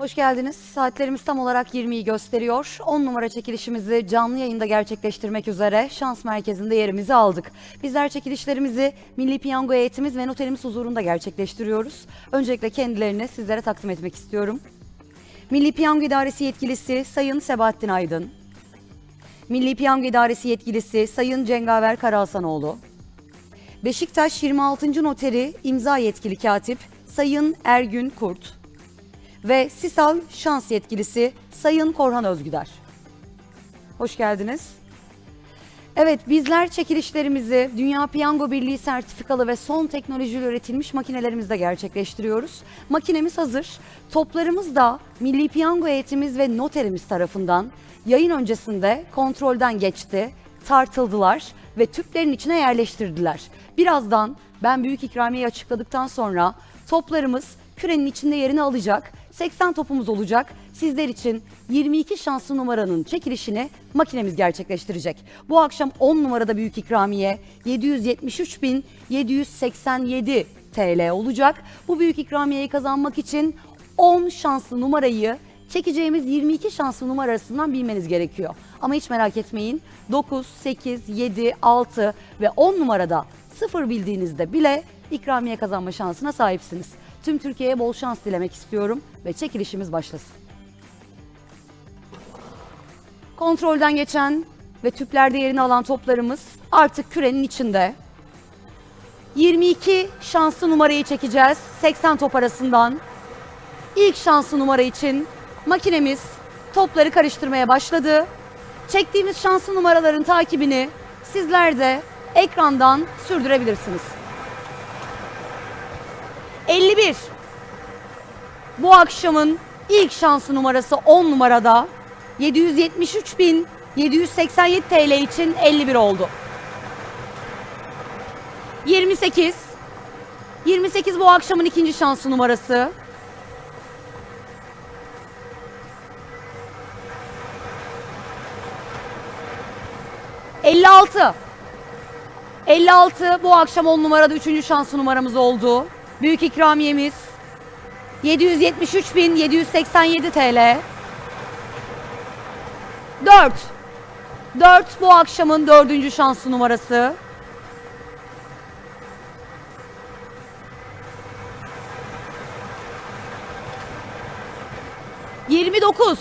Hoş geldiniz. Saatlerimiz tam olarak 20'yi gösteriyor. 10 numara çekilişimizi canlı yayında gerçekleştirmek üzere şans merkezinde yerimizi aldık. Bizler çekilişlerimizi Milli Piyango Heyetimiz ve Noterimiz huzurunda gerçekleştiriyoruz. Öncelikle kendilerini sizlere takdim etmek istiyorum. Milli Piyango İdaresi yetkilisi Sayın Sebahattin Aydın. Milli Piyango İdaresi yetkilisi Sayın Cengaver Karahasanoğlu. Beşiktaş 26. Noteri imza yetkili katip Sayın Ergün Kurt ve Sisal Şans Yetkilisi Sayın Korhan Özgüder. Hoş geldiniz. Evet bizler çekilişlerimizi Dünya Piyango Birliği sertifikalı ve son teknolojiyle üretilmiş makinelerimizde gerçekleştiriyoruz. Makinemiz hazır. Toplarımız da Milli Piyango Heyetimiz ve noterimiz tarafından yayın öncesinde kontrolden geçti, tartıldılar ve tüplerin içine yerleştirdiler. Birazdan ben büyük ikramiyeyi açıkladıktan sonra toplarımız kürenin içinde yerini alacak. 80 topumuz olacak. Sizler için 22 şanslı numaranın çekilişini makinemiz gerçekleştirecek. Bu akşam 10 numarada büyük ikramiye 773.787 TL olacak. Bu büyük ikramiyeyi kazanmak için 10 şanslı numarayı çekeceğimiz 22 şanslı numara arasından bilmeniz gerekiyor. Ama hiç merak etmeyin 9, 8, 7, 6 ve 10 numarada 0 bildiğinizde bile ikramiye kazanma şansına sahipsiniz. Tüm Türkiye'ye bol şans dilemek istiyorum ve çekilişimiz başlasın. Kontrolden geçen ve tüplerde yerini alan toplarımız artık kürenin içinde. 22 şanslı numarayı çekeceğiz 80 top arasından. İlk şanslı numara için makinemiz topları karıştırmaya başladı. Çektiğimiz şanslı numaraların takibini sizler de ekrandan sürdürebilirsiniz. 51. Bu akşamın ilk şansı numarası 10 numarada 773.787 TL için 51 oldu. 28. 28 bu akşamın ikinci şansı numarası. ...56. 56 bu akşam 10 numarada üçüncü şansı numaramız oldu. Büyük ikramiyemiz 773.787 TL. 4. 4 bu akşamın dördüncü şanslı numarası. Yirmi dokuz.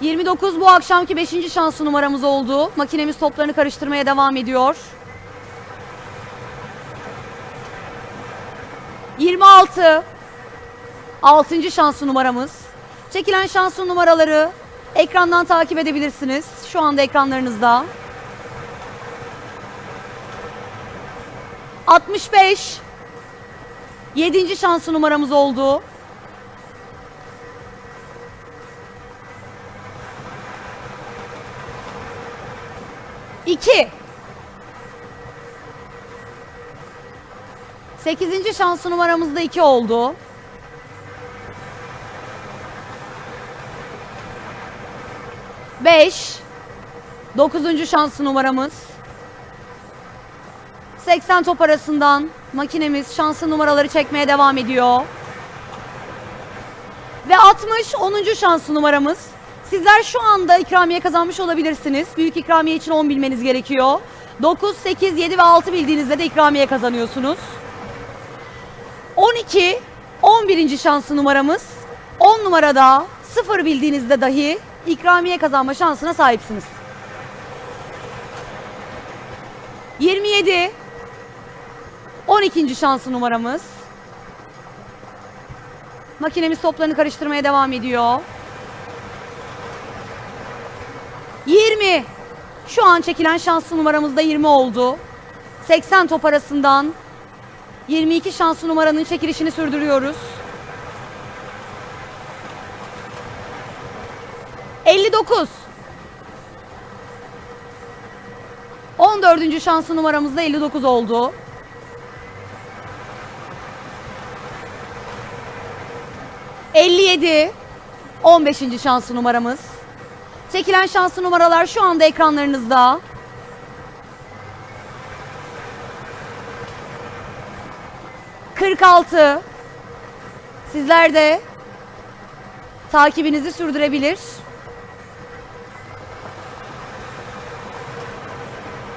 29 bu akşamki 5. şanslı numaramız oldu. Makinemiz toplarını karıştırmaya devam ediyor. 26 6. şanslı numaramız. Çekilen şanslı numaraları ekrandan takip edebilirsiniz. Şu anda ekranlarınızda. 65 7. şanslı numaramız oldu. İki. Sekizinci şansı numaramızda 2 oldu. Beş. Dokuzuncu şansı numaramız. 80 top arasından makinemiz şanslı numaraları çekmeye devam ediyor. Ve 60 10. şanslı numaramız. Sizler şu anda ikramiye kazanmış olabilirsiniz. Büyük ikramiye için 10 bilmeniz gerekiyor. 9, 8, 7 ve 6 bildiğinizde de ikramiye kazanıyorsunuz. 12 11. şanslı numaramız. 10 numarada 0 bildiğinizde dahi ikramiye kazanma şansına sahipsiniz. 27 12. şanslı numaramız. Makinemiz toplarını karıştırmaya devam ediyor. 20. Şu an çekilen şanslı numaramız da 20 oldu. 80 top arasından 22 şanslı numaranın çekilişini sürdürüyoruz. 59. 14. şanslı numaramız da 59 oldu. ...57... ...15. şanslı numaramız. Çekilen şanslı numaralar şu anda ekranlarınızda. Kırk altı. Sizler de takibinizi sürdürebilir.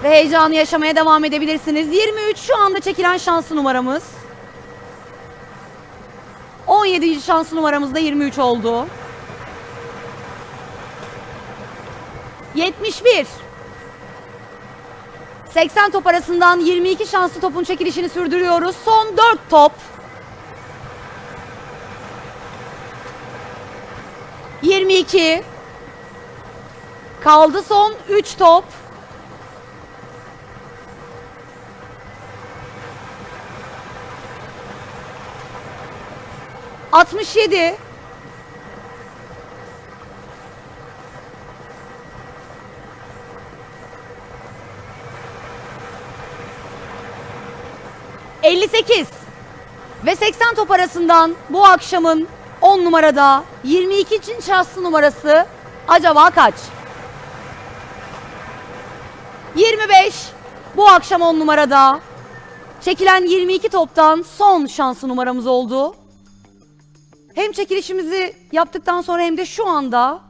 Ve heyecanı yaşamaya devam edebilirsiniz. 23 şu anda çekilen şanslı numaramız. 17. şanslı numaramız da 23 oldu. 71. 80 top arasından 22 şanslı topun çekilişini sürdürüyoruz. Son 4 top. 22. Kaldı son 3 top. Altmış yedi. Elli sekiz. Ve 80 top arasından bu akşamın 10 numarada 22 için şanslı numarası acaba kaç? 25. Bu akşam 10 numarada çekilen 22 toptan son şanslı numaramız oldu. Hem çekilişimizi yaptıktan sonra hem de şu anda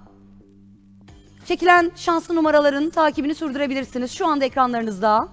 çekilen şanslı numaraların takibini sürdürebilirsiniz. Şu anda ekranlarınızda.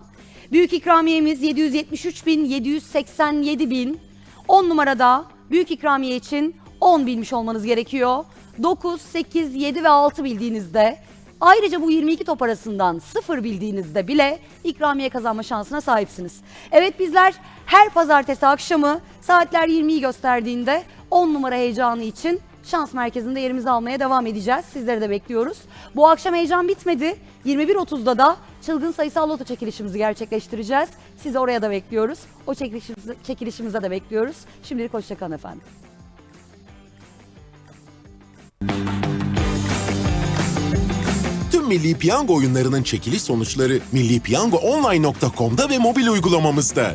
Büyük ikramiyemiz 773 bin, 787 bin. 10 numarada büyük ikramiye için 10 bilmiş olmanız gerekiyor. 9, 8, 7 ve 6 bildiğinizde ayrıca bu 22 top arasından 0 bildiğinizde bile ikramiye kazanma şansına sahipsiniz. Evet bizler her pazartesi akşamı saatler 20'yi gösterdiğinde 10 numara heyecanı için şans merkezinde yerimizi almaya devam edeceğiz. Sizleri de bekliyoruz. Bu akşam heyecan bitmedi. 21.30'da da çılgın sayısal loto çekilişimizi gerçekleştireceğiz. Sizi oraya da bekliyoruz. O çekilişimize, çekilişimize de bekliyoruz. Şimdilik hoşçakalın efendim. Tüm Milli Piyango oyunlarının çekiliş sonuçları millipiyangoonline.com'da ve mobil uygulamamızda.